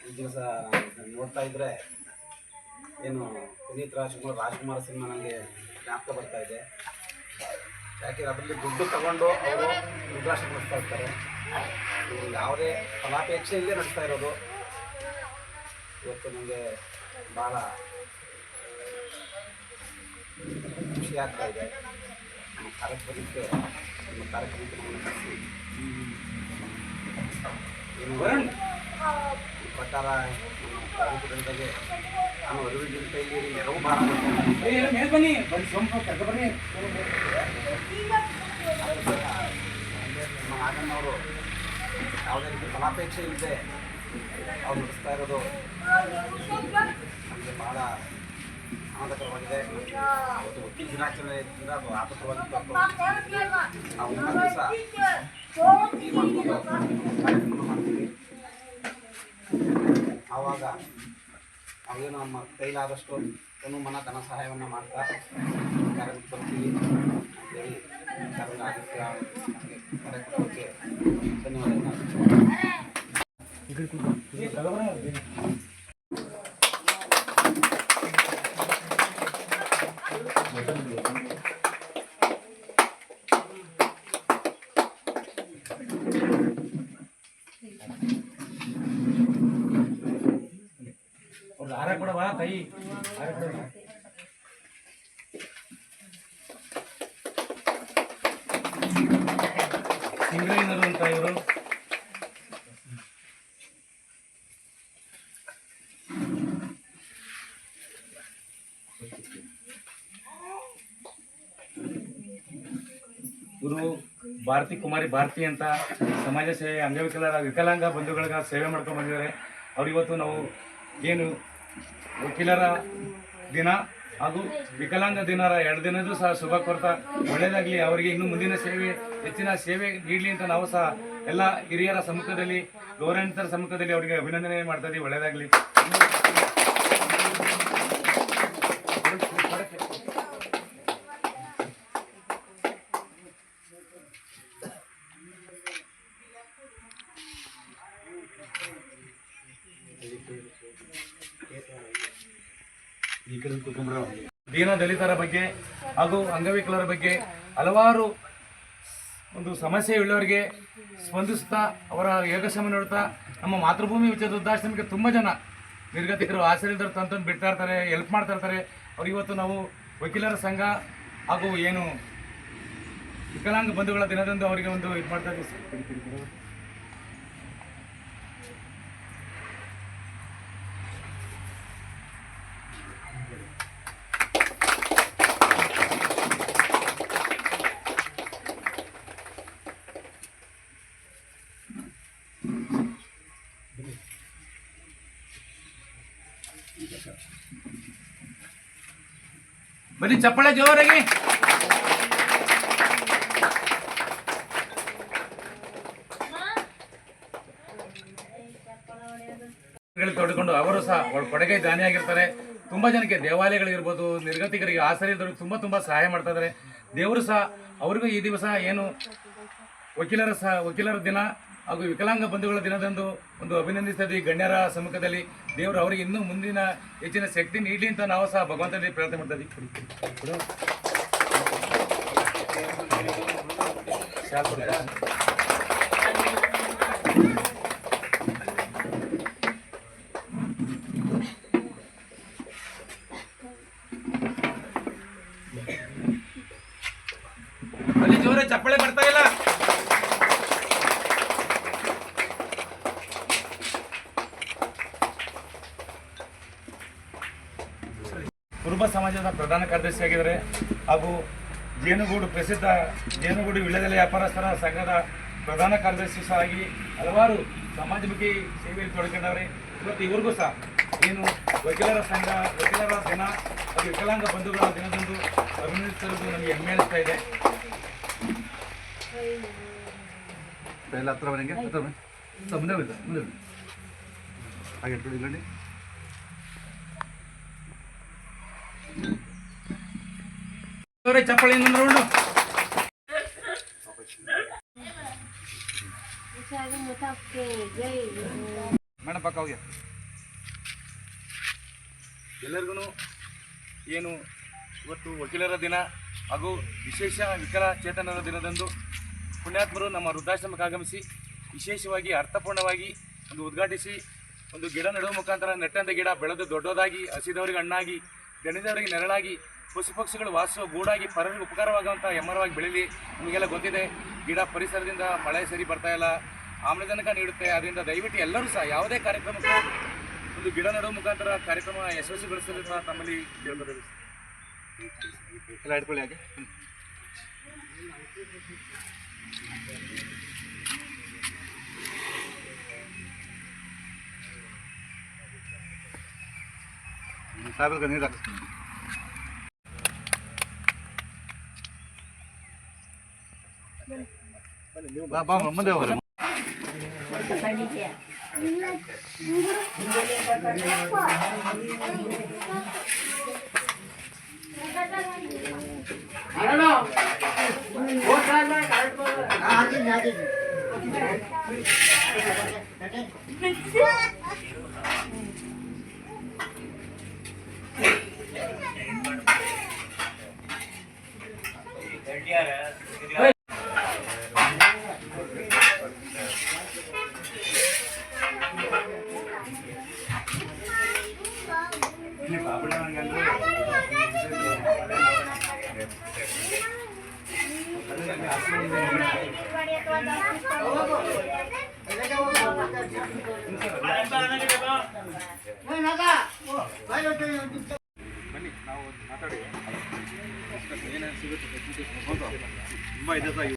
ಈ ದಿವಸ ನೋಡ್ತಾ ಇದ್ರೆ ಏನು ಪುನೀತ್ ರಾಜ್ಕುಮಾರ್ ರಾಜ್ಕುಮಾರ್ ಸಿನಿಮಾ ನನಗೆ ಜ್ಞಾಪಕ ಬರ್ತಾ ಇದೆ ಯಾಕೆ ಅದರಲ್ಲಿ ದುಡ್ಡು ತಗೊಂಡು ಅವರು ರುದ್ರಾಕ್ಷ ನಡೆಸ್ತಾ ಇರ್ತಾರೆ ಯಾವುದೇ ಯಾವುದೇ ಫಲಾಪೇಕ್ಷೆಯಲ್ಲೇ ನಡೆಸ್ತಾ ಇರೋದು ಇವತ್ತು ನನಗೆ ಭಾಳ ಆಗ್ತಾ ಇದೆ. ನಮ್ಮ ಕಾರ್ಯಕ್ರಮಕ್ಕೆ ನಮ್ಮ ಕಾರ್ಯಕ್ರಮಕ್ಕೆ ಏನು ಪ್ರಕಾರ ಕಾರ್ಯಕ್ರಮದಾಗೆ ನಾನು ಅರಿವಿಗಿಂತ ಇಲ್ಲಿ ನೆರವು ಭಾಳ ಬನ್ನಿ ಕರ್ಕ ನಮ್ಮ ಯಾವುದೇ ರೀತಿ ಫಲಾಪೇಕ್ಷೆ ಇಲ್ಲದೆ ಅವ್ರು ನಡೆಸ್ತಾ ಇರೋದು ನಮಗೆ ಭಾಳ ಆನಂದಕರವಾಗಿದೆ. ಮತ್ತು ವಕೀಲ ದಿನಾಚರಣೆಯಿಂದ ಆತಂಕವಾಗಿತ್ತು ನಾವು ಒಂದು ದಿವಸ ಕಾರ್ಯಕ್ರಮ ಮಾಡ್ತೀವಿ ಆವಾಗ ನಾವೇನು ನಮ್ಮ ಕೈಲಾದಷ್ಟು ಏನು ಮನ ಧನ ಸಹಾಯವನ್ನು ಮಾಡ್ತಾ ಕಾರ್ಯಕ್ರಮಕ್ಕೆ ಬರ್ತೀವಿ ಅಂತೇಳಿ ಆದಿತ್ಯ ನಮಗೆ ಕಾರ್ಯಕ್ರಮಕ್ಕೆ ಧನ್ಯವಾದಗಳು. ಅವ್ರು ಹಾರ ಕೊಡವಾ ತಾಯಿ ಹಾರ ಕೊಡವಾ ಸಿಂಗ್ರೈನರು ಅಂತ ಇವರು ಇವರು ಭಾರತಿ ಕುಮಾರಿ ಭಾರತಿ ಅಂತ ಸಮಾಜ ಸೇವೆ ಅಂಗವಿಕಲರ ವಿಕಲಾಂಗ ಬಂಧುಗಳಿಗೆ ಸೇವೆ ಮಾಡ್ಕೊಂಡು ಬಂದಿದ್ದಾರೆ. ಅವರಿವತ್ತು ನಾವು ಏನು ವಕೀಲರ ದಿನ ಹಾಗೂ ವಿಕಲಾಂಗ ದಿನರ ಎರಡು ದಿನದೂ ಸಹ ಶುಭ ಕೋರ್ತಾ. ಒಳ್ಳೆಯದಾಗಲಿ ಅವರಿಗೆ ಇನ್ನೂ ಮುಂದಿನ ಸೇವೆ, ಹೆಚ್ಚಿನ ಸೇವೆ ನೀಡಲಿ ಅಂತ ನಾವು ಸಹ ಎಲ್ಲ ಹಿರಿಯರ ಸಮ್ಮುಖದಲ್ಲಿ, ಗೌರವಾನ್ವಿತರ ಸಮ್ಮುಖದಲ್ಲಿ ಅವರಿಗೆ ಅಭಿನಂದನೆ ಮಾಡ್ತಾ ಇದ್ದೀವಿ ಒಳ್ಳೆಯದಾಗಲಿ ದೀನ ದಲಿತರ ಬಗ್ಗೆ ಹಾಗೂ ಅಂಗವಿಕಲರ ಬಗ್ಗೆ ಹಲವಾರು ಒಂದು ಸಮಸ್ಯೆ ಉಳ್ಳವರಿಗೆ ಸ್ಪಂದಿಸ್ತಾ ಅವರ ಯೋಗಕ್ಷೇಮ ನೋಡ್ತಾ ನಮ್ಮ ಮಾತೃಭೂಮಿ ವಿಚಾರ ವೃದ್ಧಾಶ್ರಮಕ್ಕೆ ತುಂಬ ಜನ ನಿರ್ಗತಿಕರು, ಆಶ್ರಯದವರು ತಂತಂದು ಬಿಡ್ತಾ ಇರ್ತಾರೆ ಹೆಲ್ಪ್ ಮಾಡ್ತಾ ಇರ್ತಾರೆ. ಅವ್ರಿಗೆ ಇವತ್ತು ನಾವು ವಕೀಲರ ಸಂಘ ಹಾಗೂ ಏನು ವಿಕಲಾಂಗ ಬಂಧುಗಳ ದಿನದಂದು ಅವರಿಗೆ ಒಂದು ಇದು ಮಾಡ್ತಾ ಇದ್ದೀವಿ. ಬನ್ನಿ, ಚಪ್ಪಳೆ ಜೋರಾಗಿ. ತೊಡ್ಕೊಂಡು ಅವರು ಸಹ ಅವ್ರ ಕೊಡುಗೆ ದಾನಿಯಾಗಿರ್ತಾರೆ ತುಂಬಾ ಜನಕ್ಕೆ ದೇವಾಲಯಗಳಿರ್ಬೋದು, ನಿರ್ಗತಿಕರಿಗೆ ಆಶ್ರಯದವ್ರಿಗೆ ತುಂಬಾ ತುಂಬಾ ಸಹಾಯ ಮಾಡ್ತಾ ಇದ್ದಾರೆ. ದೇವರು ಸಹ, ಅವ್ರಿಗೂ ಈ ದಿವಸ ಏನು ವಕೀಲರ ಸಹ, ವಕೀಲರ ದಿನ. ಹಾಗೂ ವಿಕಲಾಂಗ ಬಂಧುಗಳ ದಿನದಂದು ಒಂದು ಅಭಿನಂದಿಸ್ತಾ ಇದ್ದೀವಿ ಗಣ್ಯರ ಸಮ್ಮುಖದಲ್ಲಿ ದೇವರು ಅವರಿಗೆ ಇನ್ನೂ ಮುಂದಿನ ಹೆಚ್ಚಿನ ಶಕ್ತಿ ನೀಡಲಿ ಅಂತ ನಾವು ಸಹ ಭಗವಂತನಲ್ಲಿ ಪ್ರಾರ್ಥನೆ ಮಾಡ್ತಾ ಇದ್ದೀವಿ ಕೊಡು. ಶಾಲ್ ಕೊಡು. ಅಲ್ಲಿ ಜೋರ ಚಪ್ಪಳೆ ಬರ್ತಾ ಇಲ್ಲ ಕುರುಬ ಸಮಾಜದ ಪ್ರಧಾನ ಕಾರ್ಯದರ್ಶಿಯಾಗಿದ್ದಾರೆ ಹಾಗೂ ಜೇನುಗೂಡು ಪ್ರಸಿದ್ಧ ಜೇನುಗೂಡು ವಿಳ್ಯದೆಲೆ ವ್ಯಾಪಾರಸ್ಥರ ಸಂಘದ ಪ್ರಧಾನ ಕಾರ್ಯದರ್ಶಿ ಸಹ ಆಗಿ ಹಲವಾರು ಸಮಾಜಮುಖಿ ಸೇವೆಯಲ್ಲಿ ತೊಡಗಿದ್ದಾರೆ ಇವತ್ತು ಇವ್ರಿಗೂ ಸಹ ಏನು ವಕೀಲರ ಸಂಘ, ವಕೀಲರ ದಿನ ವಿಕಲಾಂಗ ಬಂಧುಗಳ ದಿನದಂದು ಅಭಿನಂದಿಸಲು ನಮಗೆ ಹೆಮ್ಮೆ ಅನಿಸ್ತಾ ಇದೆ. ಹತ್ರ ಮನೆಗೆ ಹಾಗೆ ಚಪ್ಪಳಿ ನೋಡು ಮೇಡಮ್ ಪಕ್ಕ ಹೋಗಿ. ಎಲ್ಲರಿಗೂ ಏನು ಇವತ್ತು ವಕೀಲರ ದಿನ ಹಾಗೂ ವಿಶೇಷ ವಿಕಲಚೇತನರ ದಿನದಂದು ಪುಣ್ಯಾತ್ಮರು ನಮ್ಮ ವೃದ್ಧಾಶ್ರಮಕ್ಕೆ ಆಗಮಿಸಿ ವಿಶೇಷವಾಗಿ ಅರ್ಥಪೂರ್ಣವಾಗಿ ಒಂದು ಉದ್ಘಾಟಿಸಿ ಒಂದು ಗಿಡ ನೆಡುವ ಮುಖಾಂತರ ನೆಟ್ಟಂತ ಗಿಡ ಬೆಳೆದು ದೊಡ್ಡದಾಗಿ ಹಸಿದವರಿಗೆ ಹಣ್ಣಾಗಿ ದಣಿದವರಿಗೆ ನೆರಳಾಗಿ ಪಶು ಪಕ್ಷಿಗಳು ವಾಸಿಸುವ ಗೂಡಾಗಿ ಪರರಿಗೆ ಉಪಕಾರವಾಗುವಂಥ ಎಮ್ಮರವಾಗಿ ಬೆಳೀಲಿ. ನಿಮಗೆಲ್ಲ ಗೊತ್ತಿದೆ, ಗಿಡ ಪರಿಸರದಿಂದ ಮಳೆ ಸರಿ ಬರ್ತಾ ಇಲ್ಲ. ಆಮ್ಲಜನಕ ನೀಡುತ್ತೆ, ಅದರಿಂದ ದಯವಿಟ್ಟು ಎಲ್ಲರೂ ಸಹ ಯಾವುದೇ ಕಾರ್ಯಕ್ರಮಕ್ಕೆ ಒಂದು ಗಿಡ ನೆಡುವ ಮುಖಾಂತರ ಕಾರ್ಯಕ್ರಮ ಯಶಸ್ವಿಗೊಳಿಸಲು ಸಹ ತಮ್ಮಲ್ಲಿ ಕೇಳಿಕೊಳ್ಳಿ ಹಾಗೆ. સાહેબ નહીં રાખ બાબા મમ્મી દેવ Thank you. ಬನ್ನಿ ನಾವು ಮಾತಾಡಿ. ಏನೇನು ಸಿಗುತ್ತೆ ತುಂಬ ಇದೆ